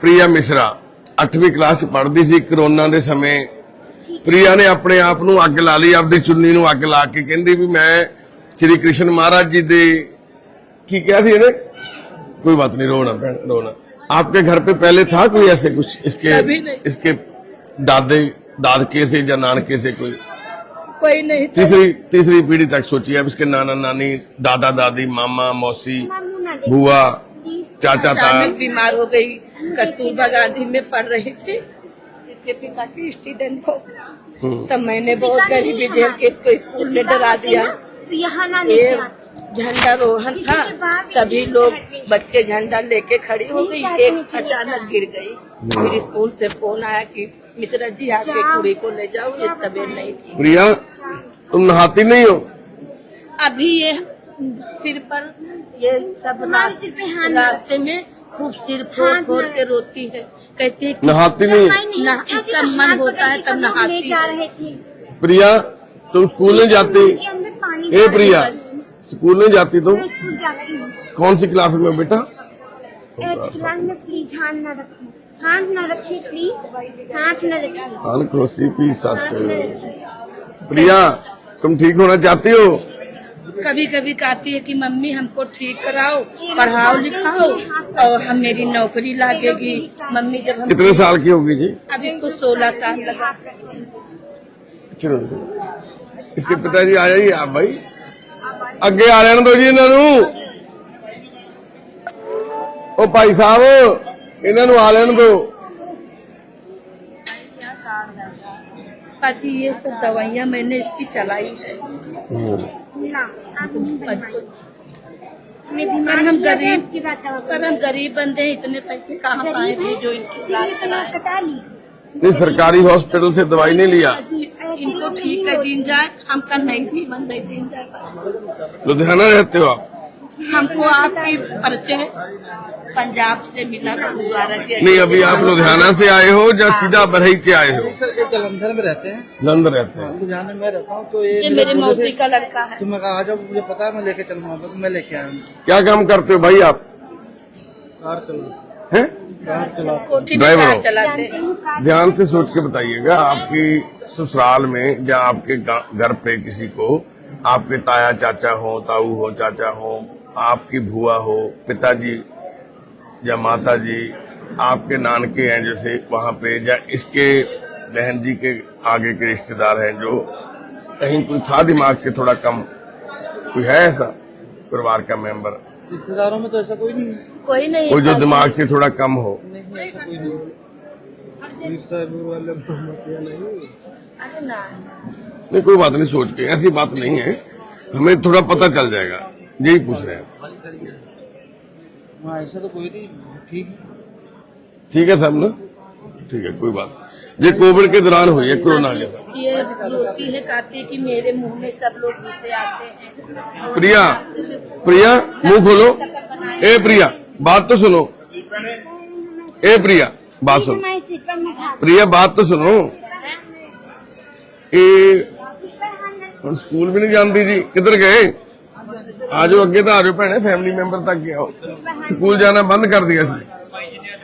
Priya Mishra 8ਵੀਂ class ਚ ਪੜ੍ਹਦੀ ਸੀ corona ਦੇ ਸਮੇਂ ਪ੍ਰਿਆ ਨੇ ਆਪਣੇ ਆਪ ਨੂੰ ਅੱਗ ਲਾ ਲਈ ਆਪਦੀ ਚੁੰਨੀ ਨੂੰ ਅੱਗ ਲਾ ਕੇ ਕਹਿੰਦੀ ਵੀ ਮੈਂ ਸ੍ਰੀ ਕ੍ਰਿਸ਼ਨ ਮਹਾਰਾਜ ਜੀ ਦੇ ਕੀ ਕਿਹਾ ਸੀ ਇਹਨੇ कोई बात नहीं रोना बहन रोना आपके घर पे पहले था कोई ऐसे कुछ इसके कभी नहीं। इसके दादे दादके से या नानके से कोई कोई नहीं था तीसरी तीसरी पीढ़ी तक सोचिए अब इसके नाना नानी दादा दादी मामा मौसी बुआ चाचा था बीमार हो गई कस्तूरबा गांधी में पढ़ रही थी। इसके पिता की स्टूडेंट को तब मैंने बहुत गरीबी झेल के इसको स्कूल में डरा दिया। तो यहाँ ये झंडा रोहन था। सभी लोग बच्चे झंडा लेके खड़ी हो गई। एक अचानक गिर गई। फिर स्कूल से फ़ोन आया कि मिश्रा जी आके कुड़ी को ले जाओ ये तबीयत नहीं थी प्रिया तुम नहाती नहीं हो? अभी ये सिर पर ये सब रास्ते, हाँ रास्ते में खूब सिर फोड़ हाँ फोड़ के रोती है। कहती है नहाती नहीं। ना इसका मन होता है तब नहाती जा रहे थे। प्रिया तुम स्कूल में जाती? ए प्रिया स्कूल में जाती तुम कौन सी क्लास में बेटा? प्लीज़ हाथ न रखो। हाथ न रखे प्लीज़ हाथ न रखे। प्रिया तुम ठीक होना चाहती हो? कभी कभी कहती है कि मम्मी हमको ठीक कराओ पढ़ाओ लिखाओ और हम मेरी नौकरी लागेगी। मम्मी जब हम कितने साल की होगी जी? अब इसको सोलह साल लगा अच्छा, चलो इसके पिताजी आ जाइए आप भाई। अगे आ रहे दो जी इन्हों भाई साहब इन्हों आ लेन दो। पति ये सब दवाइयाँ मैंने इसकी चलाई है। हम्म। आप नहीं पर हम गरीब पर हम गरीब बंदे हैं इतने पैसे कहाँ पाए थे जो इनकी इलाज इसीलिए तो कराए कटा ली। नहीं सरकारी हॉस्पिटल से दवाई नहीं लिया। इनको ठीक कर दिन जाए हम कल नहीं थी बंदे दिन जाए। लुधियाना रहते हो आप? हमको आपकी परिचय पंजाब से मिला गुरुद्वारा नहीं अभी आप लुधियाना से आए हो या सीधा बरही से आए हो? सर ये जलंधर में रहते हैं। जलंधर रहते हैं। लुधियाना में रहता हूँ तो ये ये मेरे मौसी का लड़का है। तो मैं कहा आ जाओ मुझे पता है मैं लेके चलूँगा तो मैं लेके आया हूँ। क्या काम करते हो भाई आप? हैं? ड्राइवर कार चलाते हैं। ध्यान से सोच के बताइएगा आपकी ससुराल में या आपके घर पे किसी को आपके ताया चाचा हो ताऊ हो चाचा हो आपकी भुआ हो पिताजी या माता जी आपके नानके हैं जैसे वहाँ पे या इसके बहन जी के आगे के रिश्तेदार हैं जो कहीं कोई था दिमाग से थोड़ा कम कोई है ऐसा परिवार का मेंबर? रिश्तेदारों में तो ऐसा कोई नहीं है। कोई नहीं कोई जो दिमाग से थोड़ा कम हो। नहीं नहीं, ऐसा कोई नहीं नहीं कोई बात नहीं सोच के ऐसी बात नहीं है। हमें थोड़ा पता चल जाएगा। यही पूछ रहे हैं ऐसा तो कोई नहीं ठीक ठीक है साहब ना ठीक है कोई बात ये कोविड के दौरान हुई है कोरोना के ये रोती है कहती है कि मेरे मुंह में सब लोग घुसे आते हैं प्रिया प्रिया मुंह खोलो ए प्रिया बात तो सुनो ए प्रिया बात सुनो प्रिया बात तो सुनो ए स्कूल भी नहीं जानती जी किधर गए ਆਜੋ ਅੱਗੇ ਤਾਂ ਆਜੋ ਭੈਣੇ ਫੈਮਿਲੀ ਮੈਂਬਰ ਤੱਕ ਹੀ ਆਓ ਸਕੂਲ ਜਾਣਾ ਬੰਦ ਕਰ ਦਿਆ ਸੀ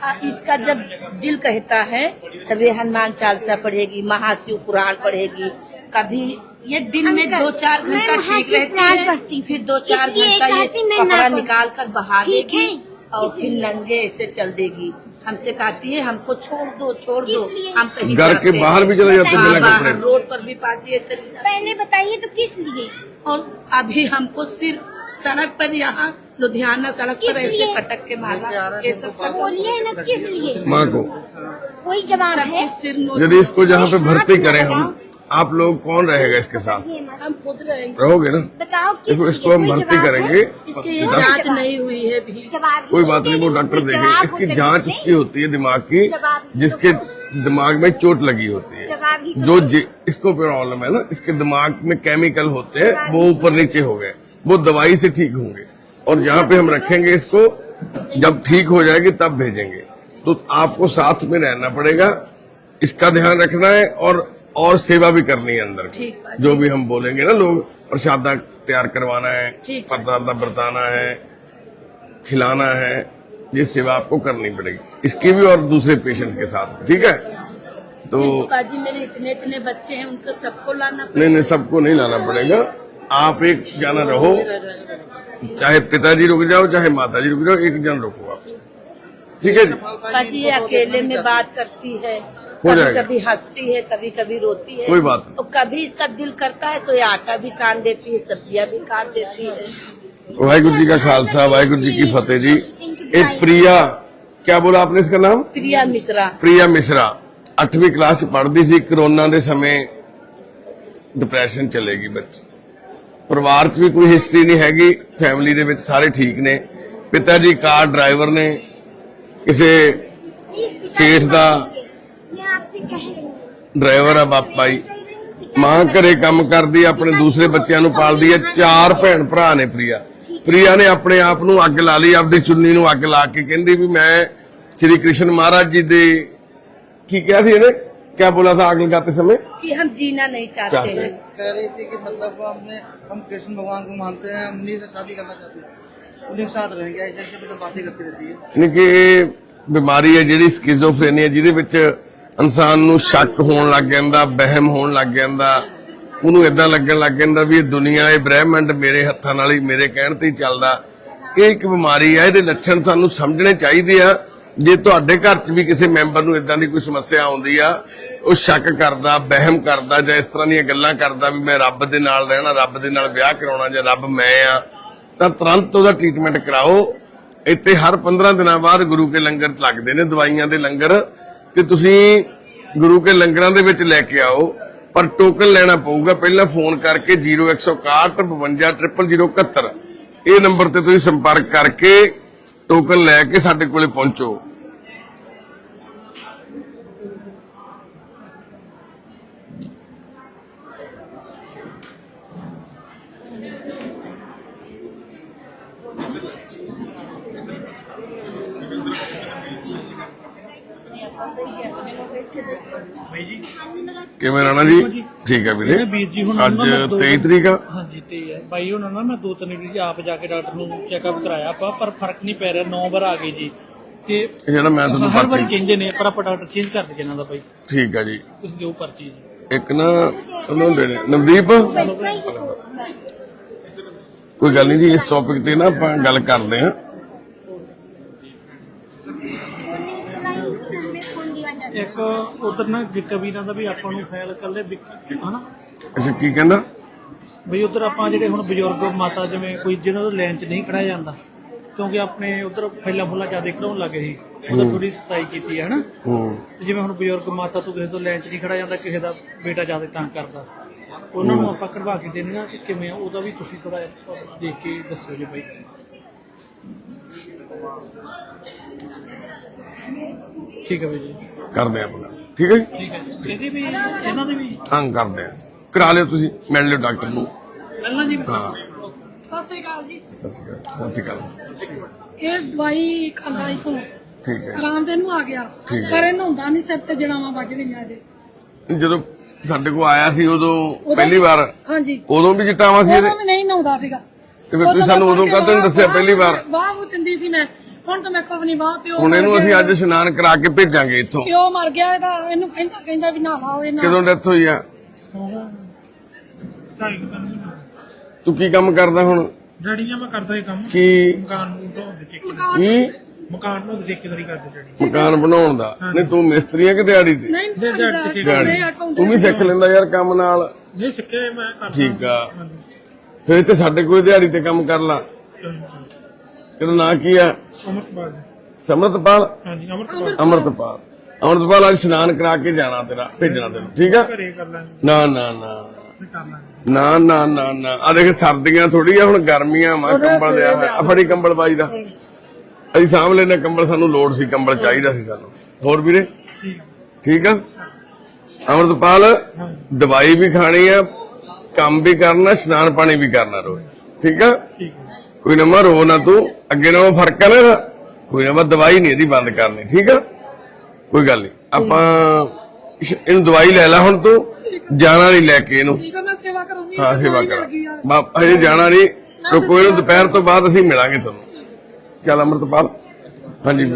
आ, इसका जब दिल कहता है तब ये हनुमान चालीसा पढ़ेगी महाशिव पुराण पढ़ेगी कभी ये दिन में अंकल, दो चार मैं घंटा ठीक महाशिव रहती पुराण है पढ़ती हूँ। फिर दो चार इसलिए घंटा ये चाहती मैं ना कपड़ा पढूं। निकाल कर बहा ठीक देगी है। और फिर नंगे ऐसे चल देगी हमसे कहती है हमको छोड़ दो छोड़ दो किस लिए? हम कहीं घर के जाते बाहर हैं। भी चले जाते हाँ, बिना बाहर कपड़े रोड पर भी पाती है चली जाती पहले बताइए तो किस लिए है। और अभी हमको सिर्फ सड़क पर यहाँ लुधियाना सड़क पर ऐसे पटक के मारा। ये सब बोलिए ना किस लिए? माँ को। कोई जवाब है। यदि इसको जहाँ पे भर्ती करें हम आप लोग कौन रहेगा इसके साथ? हम खुद रहेंगे। रहोगे ना? बताओ किस देखो इसको हम भर्ती करेंगे। इसकी जाँच नहीं हुई है भी कोई बात नहीं वो डॉक्टर देंगे इसकी जाँच तो उसकी होती है दिमाग की जिसके दिमाग में चोट लगी होती है। तो जो इसको प्रॉब्लम है ना इसके दिमाग में केमिकल होते हैं वो ऊपर नीचे हो गए। वो दवाई से ठीक होंगे। और जहाँ पे हम रखेंगे इसको जब ठीक हो जाएगी तब भेजेंगे। तो आपको साथ में रहना पड़ेगा। इसका ध्यान रखना है और और सेवा भी करनी है अंदर। की। जो भी हम बोलेंगे ना लोग प्रसादा तैयार करवाना है प्रसादा बरताना है खिलाना है ये सेवा आपको करनी पड़ेगी। इसकी भी और दूसरे पेशेंट के साथ ठीक है? तो मेरे इतने इतने बच्चे हैं उनको सबको लाना नहीं नहीं सबको नहीं लाना पड़ेगा। आप एक जाना रहो चाहे पिताजी रुक जाओ चाहे माताजी रुक जाओ एक जन रुको आप ठीक है जी बाजी ये अकेले में बात करती है हो कभी जाएगा। कभी हंसती है कभी कभी रोती है कोई बात नहीं। और कभी इसका दिल करता है तो ये आटा भी सान देती है सब्जियां भी काट देती है वाहिगुरु जी का खालसा वाहिगुरु जी की फतेह जी एक प्रिया क्या बोला आपने इसका नाम प्रिया मिश्रा ਪ੍ਰਿਆ ਮਿਸ਼ਰਾ 8ਵੀਂ ਕਲਾਸ ਚ ਪੜ੍ਹਦੀ ਸੀ ਕਰੋਨਾ ਦੇ ਸਮੇਂ ਡਿਪਰੈਸ਼ਨ ਚਲੇਗੀ ਬੱਚੀ ਪਰਿਵਾਰ 'ਚ ਵੀ ਕੋਈ ਹਿਸਟਰੀ ਨਹੀਂ ਹੈਗੀ ਫੈਮਿਲੀ ਦੇ ਵਿੱਚ ਸਾਰੇ ਠੀਕ ਨੇ। ਪਿਤਾ ਜੀ ਕਾਰ ਡਰਾਈਵਰ ਨੇ, ਕਿਸੇ ਸੇਠ ਦਾ ਡਰਾਈਵਰ ਆ ਬਾਪਾ ਜੀ। ਮਾਂ ਘਰੇ ਕੰਮ ਕਰਦੀ ਆਪਣੇ ਦੂਸਰੇ ਬੱਚਿਆਂ ਨੂੰ ਪਾਲਦੀ ਹੈ ਚਾਰ ਭੈਣ ਭਰਾ ਨੇ ਪ੍ਰੀਆ। ਪ੍ਰੀਆ ਨੇ ਆਪਣੇ ਆਪ ਨੂੰ ਅੱਗ ਲਾ ਲਈ, ਆਪਦੀ ਚੁੰਨੀ ਨੂੰ ਅੱਗ ਲਾ ਕੇ ਕਹਿੰਦੀ ਵੀ ਮੈਂ ਸ੍ਰੀ ਕ੍ਰਿਸ਼ਨ ਮਹਾਰਾਜ ਜੀ ਦੇ, ਕੀ ਕਿਹਾ ਸੀ ਇਹਨੇ? ਕਿਆ ਬੋਲਾ था आग लगाते समय कि हम जीना नहीं चाहते चाहते हैं कह रही थी कि मतलब हमने हम कृष्ण भगवान को मानते हैं हम उन्हीं से शादी करना चाहते हैं उन्हीं के साथ रहेंगे ऐसे ऐसे मतलब बातें करती रहती है ਯਾਨੀ ਕਿ ਇਹ ਬਿਮਾਰੀ ਹੈ ਜਿਹੜੀ ਸਕਿਜ਼ੋਫਰੇਨੀਆ ਜਿਹਦੇ ਵਿੱਚ ਇਨਸਾਨ ਨੂੰ ਸ਼ੱਕ ਹੋਣ ਲੱਗ ਜਾਂਦਾ ਵਹਿਮ ਹੋਣ ਲੱਗ ਜਾਂਦਾ ਉਹਨੂੰ ਇਦਾਂ ਲੱਗਣ ਲੱਗ ਜਾਂਦਾ ਵੀ ਇਹ ਦੁਨੀਆ ਇਹ ਬ੍ਰਹਿਮੰਡ ਮੇਰੇ ਹੱਥਾਂ ਨਾਲ ਹੀ ਮੇਰੇ ਕਹਿਣ ਤੇ ਹੀ ਚੱਲਦਾ ਇਹ ਇੱਕ ਬਿਮਾਰੀ ਹੈ ਇਹਦੇ ਲੱਛਣ ਸਾਨੂੰ ਸਮਝਣੇ ਚਾਹੀਦੇ ਆ ਜੇ ਤੁਹਾਡੇ ਘਰ 'ਚ ਵੀ ਕਿਸੇ ਮੈਂਬਰ ਨੂੰ ਇਦਾਂ ਦੀ ਕੋਈ ਸਮੱਸਿਆ ਆਉਂਦੀ ਆ ਉਹ ਸ਼ੱਕ ਕਰਦਾ, ਵਹਿਮ ਕਰਦਾ ਜਾਂ ਇਸ ਤਰ੍ਹਾਂ ਦੀਆਂ ਗੱਲਾਂ ਕਰਦਾ ਵੀ ਮੈਂ ਰੱਬ ਦੇ ਨਾਲ ਰਹਿਣਾ, ਰੱਬ ਦੇ ਨਾਲ ਵਿਆਹ ਕਰਾਉਣਾ ਜਾਂ ਰੱਬ ਮੈਂ ਆ, ਤਾਂ ਤੁਰੰਤ ਉਹਦਾ ਟ੍ਰੀਟਮੈਂਟ ਕਰਾਓ। ਇੱਥੇ ਹਰ 15 ਦਿਨਾਂ ਬਾਅਦ ਗੁਰੂ ਕੇ ਲੰਗਰ ਲੱਗਦੇ ਨੇ, ਦਵਾਈਆਂ ਦੇ ਲੰਗਰ। ਤੇ ਤੁਸੀਂ ਗੁਰੂ ਕੇ ਲੰਗਰਾਂ ਦੇ ਵਿੱਚ ਲੈ ਕੇ ਆਓ, ਪਰ ਟੋਕਨ ਲੈਣਾ ਪਊਗਾ। ਪਹਿਲਾਂ ਫੋਨ ਕਰਕੇ 0161 52 0071 ਇਹ ਨੰਬਰ ਤੇ ਤੁਸੀਂ ਸੰਪਰਕ ਕਰਕੇ ਟੋਕਨ ਲੈ ਕੇ ਸਾਡੇ ਕੋਲੇ ਪਹੁੰਚੋ। ਕਿਵੇਂ ਰਾਣਾ ਜੀ? ਠੀਕ ਹੈ ਵੀਰੇ। ਇਹ ਵੀਰ ਜੀ ਹੁਣ ਅੱਜ ਉਹਨਾਂ ਨੂੰ 23 ਤਰੀਕ ਆ। ਹਾਂਜੀ ਤੇ ਹੈ। ਬਾਈ ਉਹਨਾਂ ਨਾਲ ਮੈਂ ਦੋ ਤਿੰਨ ਵਾਰੀ ਆਪ ਜਾ ਕੇ ਡਾਕਟਰ ਨੂੰ ਚੈੱਕਅਪ ਕਰਾਇਆ ਆਪਾਂ ਪਰ ਫ਼ਰਕ ਨਹੀਂ ਪੈ ਰਿਹਾ 9 ਵਾਰ ਆ ਗਏ ਜੀ। ਤੇ ਇਹ ਜਿਹੜਾ ਮੈਂ ਤੁਹਾਨੂੰ ਹਰ ਵਾਰੀ ਪਰਚੀ ਕਹਿੰਦੇ ਨੇ ਪਰ ਆਪਾਂ ਡਾਕਟਰ ਚੇਂਜ ਕਰ ਦਈਏ ਇਹਨਾਂ ਦਾ ਬਾਈ। ਠੀਕ ਆ ਜੀ। ਤੁਸੀਂ ਦਿਓ ਪਰਚੀ ਜੀ। ਇੱਕ ਨਾ ਉਹਨਾਂ ਨੂੰ ਦੇਣੇ। ਨਵਦੀਪ? ਕੋਈ ਗੱਲ ਨਹੀਂ ਜੀ ਇਸ ਟੌਪਿਕ ਤੇ ਨਾ ਆਪਾਂ ਗੱਲ ਕਰਦੇ ਹਾਂ। ਇੱਕ ਉਧਰ ਨਾ ਕਬੀਰਾਂ ਦਾ ਵੀ ਆਪਾਂ ਨੂੰ ਫਾਇਲ ਕੱਲੇ ਹਨਾ? ਅੱਛਾ ਕੀ ਕਹਿੰਦਾ? ਬਈ ਉਧਰ ਆਪਾਂ ਜਿਹੜੇ ਹੁਣ ਬਜ਼ੁਰਗ ਮਾਤਾ ਜਿਵੇਂ ਕੋਈ ਜਿਹਨਾਂ ਦਾ ਲਾਈਨ 'ਚ ਨਹੀਂ ਖੜਾ ਜਾਂਦਾ ਕਿਉਂਕਿ ਆਪਣੇ ਉਧਰ ਫੈਲਾ ਫੁੱਲਾ ਜ਼ਿਆਦਾ ਕਢਾਉਣ ਲੱਗੇ ਸੀ। ਉਹਦਾ ਥੋੜੀ ਸਤਾਈ ਕੀਤੀ ਹੈ ਹਨਾ? ਤੇ ਜਿਵੇਂ ਹੁਣ ਬਜ਼ੁਰਗ ਮਾਤਾ ਤੋਂ ਕਿਸੇ ਤੋਂ ਲਾਈਨ 'ਚ ਨਹੀਂ ਖੜਾ ਜਾਂਦਾ ਕਿਸੇ ਦਾ ਬੇਟਾ ਜ਼ਿਆਦਾ ਤੰਗ ਕਰਦਾ। ਉਹਨਾਂ ਨੂੰ ਆਪਾਂ ਕਢਵਾ ਕੇ ਦੇਣੀਆਂ ਕਿ ਕਿਵੇਂ ਆ, ਉਹਦਾ ਵੀ ਤੁਸੀਂ ਥੋੜਾ ਦੇਖ ਕੇ ਦੱਸਿਓ ਜੀ ਬਾਈ। ਠੀਕ ਹੈ ਜੀ। ਕਰਦੇ ਆ ਆਪਣਾ। ਠੀਕ ਹੈ ਜੀ? ਠੀਕ ਹੈ। ਜੀ ਇਹਦੀ ਵੀ ਇਹਨਾਂ ਦੀ ਵੀ? ਹਾਂ ਕਰਦੇ ਆ ਕਰਾ ਲਿਓ ਤੁਸੀਂ ਮਿਲ ਲਿਓ ਡਾਕਟਰ ਨੂੰ। ਪਹਿਲਾਂ ਜੀ। ਹਾਂ। ਸਤਿ ਸ੍ਰੀ ਅਕਾਲ ਜੀ। ਸਤਿ ਸ਼੍ਰੀ ਅਕਾਲ ਸਤਿ ਸ਼੍ਰੀ ਅਕਾਲ। ਇਹ ਦਵਾਈ ਖਾਂਦਾ ਇਥੋਂ। ਠੀਕ ਹੈ। ਆਰਾਮ ਦੇ ਨੂੰ ਆ ਗਿਆ। ਠੀਕ ਹੈ। ਪਰ ਇਹ ਨਹਾਉਂਦਾ ਨਹੀਂ ਸਿਰ ਤੇ ਜੜਾਵਾਂ ਵੱਜ ਗਈਆਂ ਇਹਦੇ। ਜਦੋਂ ਸਾਡੇ ਕੋਲ ਆਇਆ ਸੀ ਉਦੋਂ ਪਹਿਲੀ ਵਾਰ। ਹਾਂਜੀ। ਉਦੋਂ ਵੀ ਚਿੱਟਾਵਾਂ ਸੀ ਇਹਦੇ। ਉਦੋਂ ਵੀ ਨਹੀਂ ਨਹਾਉਂਦਾ ਸੀਗਾ। ਤੇ ਫਿਰ ਤੁਸੀਂ ਸਾਨੂੰ ਉਦੋਂ ਕਾਹਤੋਂ ਦੱਸਿਆ ਪਹਿਲੀ ਵਾਰ? ਵਾਹ ਉਹ ਤਿੰਦੀ ਸੀ ਮੈਂ। ਹੁਣ ਤਾਂ ਮੈਂ ਖੁਦ ਨਹੀਂ ਵਾਹ ਪਿਓ ਹੁਣ ਇਹਨੂੰ ਅਸੀਂ। ਅੱਜ ਇਸ਼ਨਾਨ ਕਰਾ ਕੇ ਭੇਜਾਂਗੇ ਇੱਥੋਂ। ਪਿਓ ਮਰ ਗਿਆ ਇਹਦਾ ਇਹਨੂੰ ਕਹਿੰਦਾ ਕਹਿੰਦਾ ਵੀ ਨਹਾ ਲਾਓ ਇਹ ਨਾ। ਕਦੋਂ ਡੈਥ ਹੋਈ ਆ? ਤੂੰ ਕੀ ਕੰਮ ਕਰਦਾ ਹੁਣ? ਡੈਡੀਆਂ ਮੈਂ ਕਰਦਾ ਇਹ ਕੰਮ। ਕੀ? ਮਕਾਨ ਨੂੰ ਢਾਉਣ ਦੇ ਠੇਕੇ ਕੀ? ਮਕਾਨ ਨੂੰ ਠੇਕੇਦਾਰੀ ਕਰਦੇ ਡੈਡੀ। ਮਕਾਨ ਬਣਾਉਣ ਦਾ? ਨਹੀਂ ਤੂੰ ਮਿਸਤਰੀ ਆ ਕਿ ਦਿਹਾੜੀ ਤੇ? ਨਹੀਂ ਦੇ ਦਿਹਾੜੀ ਤੇ ਤੂੰ ਵੀ ਸਿੱਖ ਲੈਂਦਾ ਯਾਰ ਕੰਮ ਨਾਲ। ਨਹੀਂ ਸਿੱਕੇ ਮੈਂ ਕਰਦਾ। ਠੀਕ ਆ। ਫਿਰ ਇੱਥੇ ਸਾਡੇ ਕੋਲ ਦਿਹਾੜੀ ਤੇ ਕੰਮ ਕਰ ਲਾ। ਤੇਰਾ ਨਾਂ ਕੀ ਆ? ਸਮਰਤਪਾਲ ਹਾਂਜੀ ਅਮਰਤਪਾਲ। ਅਮਰਤਪਾਲ। ਅਮਰਤਪਾਲ ਅੱਜ ਇਸ਼ਨਾਨ ਕਰਾ ਕੇ ਜਾਣਾ ਤੇਰਾ ਭੇਜਣਾ ਤੈਨੂੰ ਠੀਕ ਆ? ਘਰੇ ਕਰ ਲਾਂਗੇ। ਨਾ ਨਾ ਨਾ। ਫਿਰ ਕਰ ਲਾਂਗੇ। ਨਾ ਨਾ ਨਾ ਨਾ। ਆ ਦੇਖ ਸਰਦੀਆਂ ਥੋੜੀ ਆ ਹੁਣ ਗਰਮੀਆਂ ਮਾ ਕੰਬਲ ਲਿਆ ਹੋਇਆ ਆ ਫੜੀ ਕੰਬਲ ਬਾਈ ਦਾ ਅਸੀਂ ਸਾਂਭ ਲੈਨੇ ਕੰਬਲ ਸਾਨੂੰ ਲੋੜ ਸੀ ਕੰਬਲ ਚਾਹੀਦਾ ਸੀ ਸਾਨੂੰ। ਹੋਰ ਵੀਰੇ? ਠੀਕ। ਆ? ਅਮਰਤਪਾਲ ਦਵਾਈ ਵੀ ਖਾਣੀ ਆ ਕੰਮ ਵੀ ਕਰਨਾ ਇਸ਼ਨਾਨ ਪਾਣੀ ਵੀ ਕਰਨਾ ਰੋਜ਼। ਠੀਕ ਆ? ਕੋਈ ਨਾ ਮਾ ਰੋ ਨਾ ਤੂੰ। ਅੱਗੇ ਨਾਲੋਂ ਫ਼ਰਕ ਆ ਨਾ? ਕੋਈ ਨਾ ਬਸ ਦਵਾਈ ਨਹੀਂ ਇਹਦੀ ਬੰਦ ਕਰਨੀ ਠੀਕ ਆ? ਕੋਈ ਗੱਲ ਨਹੀਂ। ਆਪਾਂ ਇਸ਼- ਇਹਨੂੰ ਦਵਾਈ ਲੈ ਲੈ ਹੁਣ ਤੂੰ ਜਾਣਾ ਨਹੀਂ ਲੈ ਕੇ ਇਹਨੂੰ। ਠੀਕ ਆ ਮੈਂ ਸੇਵਾ ਕਰੂੰਗੀ ਹਾਂ ਸੇਵਾ ਕਰ। ਬਾਪ ਹਜੇ ਜਾਣਾ ਨਹੀਂ ਰੁਕੋ ਇਹਨੂੰ ਦੁਪਹਿਰ ਤੋਂ ਬਾਅਦ ਅਸੀਂ ਮਿਲਾਂਗੇ ਤੁਹਾਨੂੰ। ਚੱਲ ਅਮਰਤਪਾਲ। ਹਾਂਜੀ।